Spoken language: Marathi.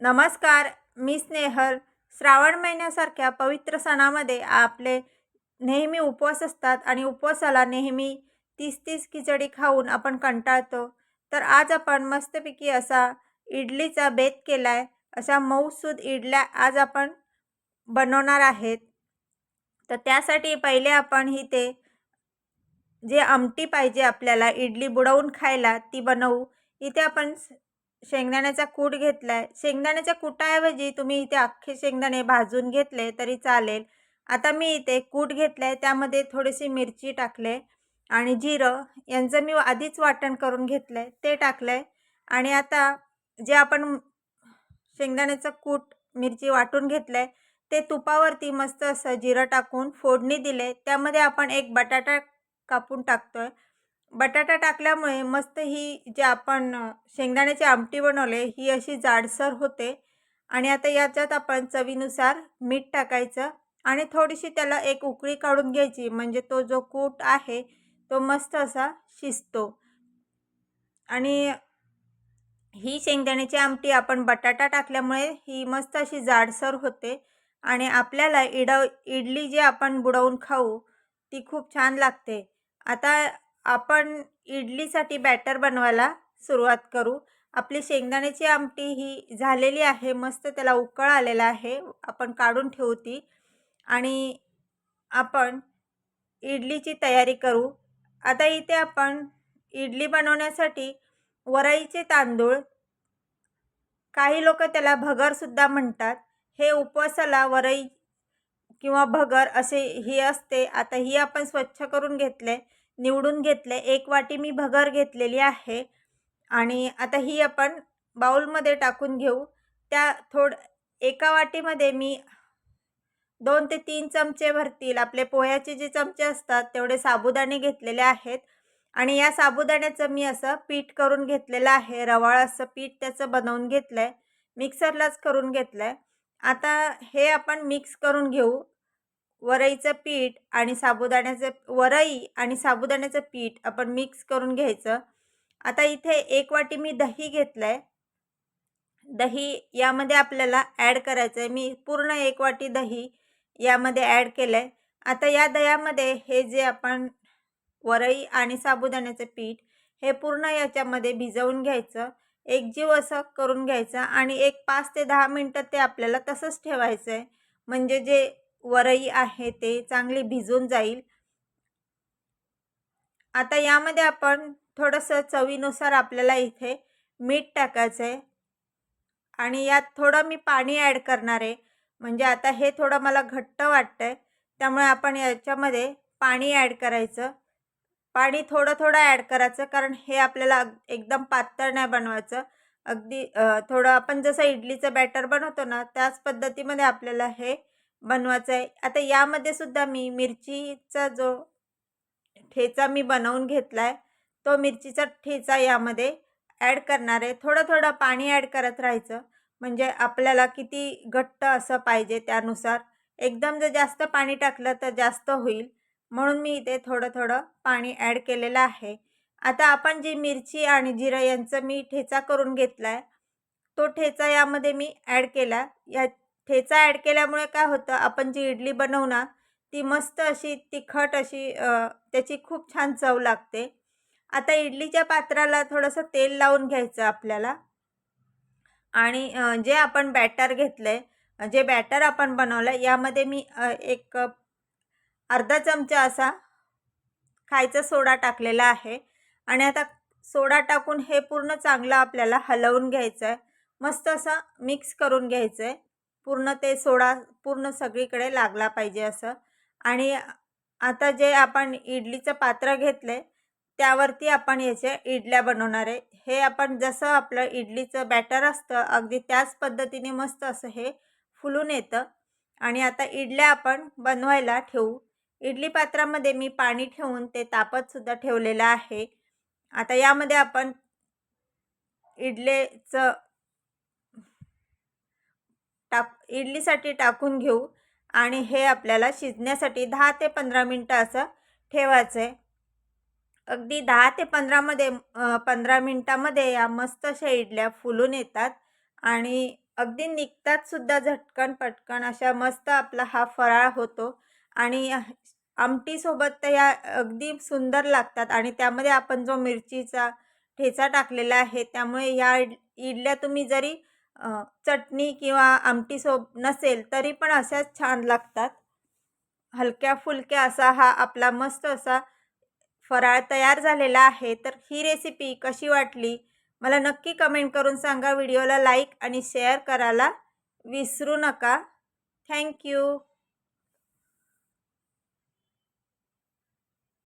नमस्कार मी स्नेहल. श्रावण महिन्यासारख्या पवित्र सणामध्ये आपले नेहमी उपवास असतात आणि उपवासाला नेहमी तीस तीस खिचडी खाऊन आपण कंटाळतो. तर आज आपण मस्तपैकी असा इडलीचा बेत केला आहे अशा मऊसूद इडल्या आज आपण बनवणार आहेत. तर त्यासाठी पहिले आपण इथे जे आमटी पाहिजे आपल्याला इडली बुडवून खायला ती बनवू. इथे आपण स- शेंगदाण्याचा कूट घेतला आहे शेंगदाण्याच्या कुटाऐवजी तुम्ही इथे अख्खे शेंगदाणे भाजून घेतले तरी चालेल. आता मी इथे कूट घेतलं आहे त्यामध्ये थोडीशी मिरची टाकले आणि जिरं यांचं मी आधीच वाटण करून घेतलं आहे ते टाकलं आहे आणि आता जे आपण शेंगदाण्याचं कूट मिरची वाटून घेतलं आहे ते तुपावरती मस्त असं जिरं टाकून फोडणी दिले त्यामध्ये आपण एक बटाटा कापून टाकतो आहे बटाटा टाकल्यामुळे मस्त ही जे आपण शेंगदाण्याची आमटी बनवले ही अशी जाडसर होते. आणि आता याच्यात आपण चवीनुसार मीठ टाकायचं आणि थोडीशी त्याला एक उकळी काढून घ्यायची. म्हणजे तो जो कूट आहे तो मस्त असा शिजतो. आणि ही शेंगदाण्याची आमटी आपण बटाटा टाकल्यामुळे ही मस्त अशी जाडसर होते. आणि आपल्याला इड इडली जी आपण बुडवून खाऊ ती खूप छान लागते. आता आपण इडलीसाठी बॅटर बनवायला सुरुवात करू. आपली शेंगदाण्याची आमटी ही झालेली आहे मस्त त्याला उकळ आलेला आहे. आपण काढून ठेवू ती आणि आपण इडलीची तयारी करू. आता इथे आपण इडली बनवण्यासाठी वरईचे तांदूळ काही लोक त्याला भगरसुद्धा म्हणतात. हे उपवासाला वरई किंवा भगर असे ही असते. आता ही आपण स्वच्छ करून घेतले. निवडून घेतले. एक वाटी मी भगर घेतलेली आहे. आणि आता ही आपण बाऊलमध्ये टाकून घेऊ. त्या थोड एका वाटीमध्ये मी दोन ते तीन चमचे भरतील. आपले पोह्याचे जे चमचे असतात तेवढे साबुदाणे घेतलेले आहेत. आणि या साबुदाण्याचं मी असं पीठ करून घेतलेलं आहे. रवाळ असं पीठ त्याचं बनवून घेतलं आहे मिक्सरलाच करून घेतलं आहे आता हे आपण मिक्स करून घेऊ. वरईचं पीठ आणि साबुदाण्याचं वरई आणि साबुदाण्याचं पीठ आपण मिक्स करून घ्यायचं. आता इथे एक वाटी मी दही घेतलं आहे दही यामध्ये आपल्याला ॲड करायचं आहे मी पूर्ण एक वाटी दही यामध्ये ॲड केलं आहे आता या दह्यामध्ये हे जे आपण वरई आणि साबुदाण्याचं पीठ हे पूर्ण याच्यामध्ये भिजवून घ्यायचं. एकजीव असं करून घ्यायचं आणि एक पाच ते दहा मिनटं ते आपल्याला तसंच ठेवायचं आहे म्हणजे जे वरई आहे ते चांगली भिजून जाईल. आता यामध्ये आपण थोडंसं चवीनुसार आपल्याला इथे मीठ टाकायचं आहे आणि यात थोडं मी पाणी ॲड करणार आहे. म्हणजे आता हे थोडं मला घट्ट वाटतं आहे त्यामुळे आपण याच्यामध्ये पाणी ॲड करायचं. पाणी थोडं थोडं ॲड करायचं कारण हे आपल्याला एकदम पातळ नाही बनवायचं. अगदी थोडं आपण जसं इडलीचं बॅटर बनवतो ना त्याच पद्धतीमध्ये आपल्याला हे बनवायचं आहे. आता यामध्ये सुद्धा मी मिरचीचा जो ठेचा मी बनवून घेतला आहे तो मिरचीचा ठेचा यामध्ये ॲड करणार आहे. थोडं थोडं पाणी ॲड करत राहायचं. म्हणजे आपल्याला किती घट्ट असं पाहिजे त्यानुसार. एकदम जर जास्त पाणी टाकलं तर जास्त होईल. म्हणून मी इथे थोडं थोडं पाणी ॲड केलेलं आहे. आता आपण जी मिरची आणि जिरं यांचं मी ठेचा करून घेतला आहे तो ठेचा यामध्ये मी ॲड केला. या ठेचा ॲड केल्यामुळे काय होतं आपण जी इडली बनवू ना ती मस्त अशी तिखट अशी त्याची खूप छान चव लागते. आता इडलीच्या पात्राला थोडंसं तेल लावून घ्यायचं आपल्याला. आणि जे आपण बॅटर घेतलं आहे जे बॅटर आपण बनवलं आहे यामध्ये मी एक अर्धा चमचा असा खायचा सोडा टाकलेला आहे. आणि आता सोडा टाकून हे पूर्ण चांगलं आपल्याला हलवून घ्यायचं आहे मस्त असं मिक्स करून घ्यायचं आहे पूर्ण ते सोडा पूर्ण सगळीकडे लागला पाहिजे असं. आणि आता जे आपण इडलीचं पात्र घेतलं आहे त्यावरती आपण याच्या इडल्या बनवणार आहे. हे आपण जसं आपलं इडलीचं बॅटर असतं अगदी त्याच पद्धतीने मस्त असं हे फुलून येतं. आणि आता इडल्या आपण बनवायला ठेवू. इडली पात्रामध्ये मी पाणी ठेवून ते तापतसुद्धा ठेवलेलं आहे. आता यामध्ये आपण इडलेचं टाक इडलीसाठी टाकून घेऊ आणि हे आपल्याला शिजण्यासाठी दहा ते पंधरा मिनटं असं ठेवायचं आहे. अगदी दहा ते पंधरामध्ये पंधरा मिनटामध्ये या मस्त अशा इडल्या फुलून येतात आणि अगदी निघतात सुद्धा झटकन पटकन अशा मस्त आपला हा फराळ होतो आणि आमटीसोबत तर या अगदी सुंदर लागतात आणि त्यामध्ये आपण जो मिरचीचा ठेचा टाकलेला आहे त्यामुळे या इड इडल्या तुम्ही जरी चटणी किंवा आमटीसोब नसेल तरी पण अशाच छान लागतात. हलक्या फुलक्या असा हा आपला मस्त असा फराळ तयार झालेला आहे. तर ही रेसिपी कशी वाटली? मला नक्की कमेंट करून सांगा. व्हिडिओला लाईक आणि शेअर करायला विसरू नका. थँक्यू